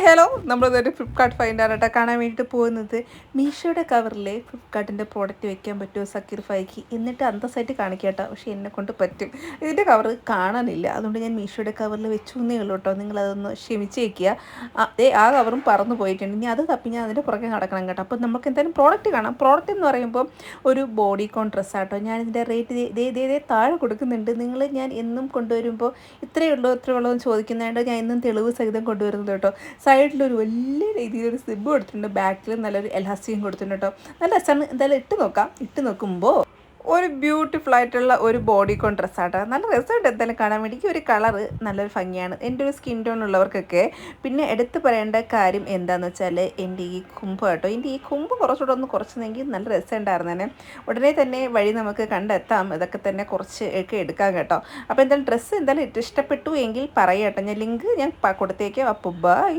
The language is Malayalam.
ഹായ് ഹലോ നമ്മളിതൊരു ഫ്ലിപ്കാർട്ട് ഫൈൻഡ് ഫൈൻഡാറായിട്ട് കാണാൻ വേണ്ടിയിട്ട് പോകുന്നത്. മീഷോയുടെ കവറിൽ ഫ്ലിപ്കാർട്ടിന്റെ പ്രോഡക്റ്റ് വെക്കാൻ പറ്റുമോ? സക്കീർ ഫൈക്ക് എന്നിട്ട് അന്തസ്സായിട്ട് കേട്ടോ. പക്ഷേ എന്നെ കൊണ്ട് പറ്റും. ഇതിന്റെ കവർ കാണാനില്ല. അതുകൊണ്ട് ഞാൻ മീഷോയുടെ കവറിൽ വെച്ചു എന്നേ ഉള്ളൂ കേട്ടോ. നിങ്ങളതൊന്ന് ക്ഷമിച്ചേക്കുക അതേ ആ കവറും പറന്നു പോയിട്ടുണ്ട്. ഇനി അത് തപ്പി ഞാൻ അതിന്റെ പുറകെ നടക്കണം കേട്ടോ. അപ്പോൾ നമുക്ക് എന്തായാലും പ്രോഡക്റ്റ് കാണാം. പ്രോഡക്റ്റ് എന്ന് പറയുമ്പോൾ ഒരു ബോഡി കോൺ ഡ്രസ്സാട്ടോ ഞാൻ ഇതിന്റെ റേറ്റ് ദേ താഴെ കൊടുക്കുന്നുണ്ട്. നിങ്ങൾ ഞാൻ എന്നും കൊണ്ടുവരുമ്പോൾ ഇത്രയേ ഉള്ളൂ ഇത്രയേ ഉള്ളൂ എന്ന് ചോദിക്കുന്നതുകൊണ്ട് ഞാൻ എന്നും തെളിവ് സഹിതം കൊണ്ടുവരുന്നത് കേട്ടോ. സൈഡിലൊരു വലിയ രീതിയിലൊരു സിബ് കൊടുത്തിട്ടുണ്ട്. ബാക്കിൽ നല്ലൊരു എലാസ്റ്റിക്കും കൊടുത്തിട്ടുണ്ട് കേട്ടോ. നല്ല രസമാണ്. എന്തായാലും ഇട്ട് നോക്കാം. ഇട്ട് നോക്കുമ്പോൾ ഒരു ബ്യൂട്ടിഫുൾ ആയിട്ടുള്ള ഒരു ബോഡി കോൺ ഡ്രസ്സാട്ടോ. നല്ല രസമുണ്ട് എന്തായാലും കാണാൻ വേണ്ടി. ഒരു കളറ് നല്ലൊരു ഭംഗിയാണ്. എന്റെ ഒരു സ്കിൻ ടോൺ ഉള്ളവർക്കൊക്കെ പിന്നെ എടുത്തു പറയേണ്ട കാര്യം എന്താണെന്ന് വെച്ചാൽ എന്റെ ഈ കുമ്പ് കേട്ടോ. എന്റെ ഈ കുമ്പ് കുറച്ചുകൂടെ ഒന്ന് കുറച്ചെങ്കിൽ നല്ല രസമുണ്ടായിരുന്നേനെ. ഉടനെ തന്നെ വഴി നമുക്ക് കണ്ടെത്താം. ഇതൊക്കെ തന്നെ കുറച്ച് ഒക്കെ എടുക്കാം കേട്ടോ. അപ്പോൾ എന്തായാലും ഡ്രസ്സ് എന്തായാലും ഇഷ്ടപ്പെട്ടു എങ്കിൽ പറയാം കേട്ടോ. ഞാൻ ലിങ്ക് ഞാൻ കൊടുത്തേക്കാം. അപ്പോൾ ബൈ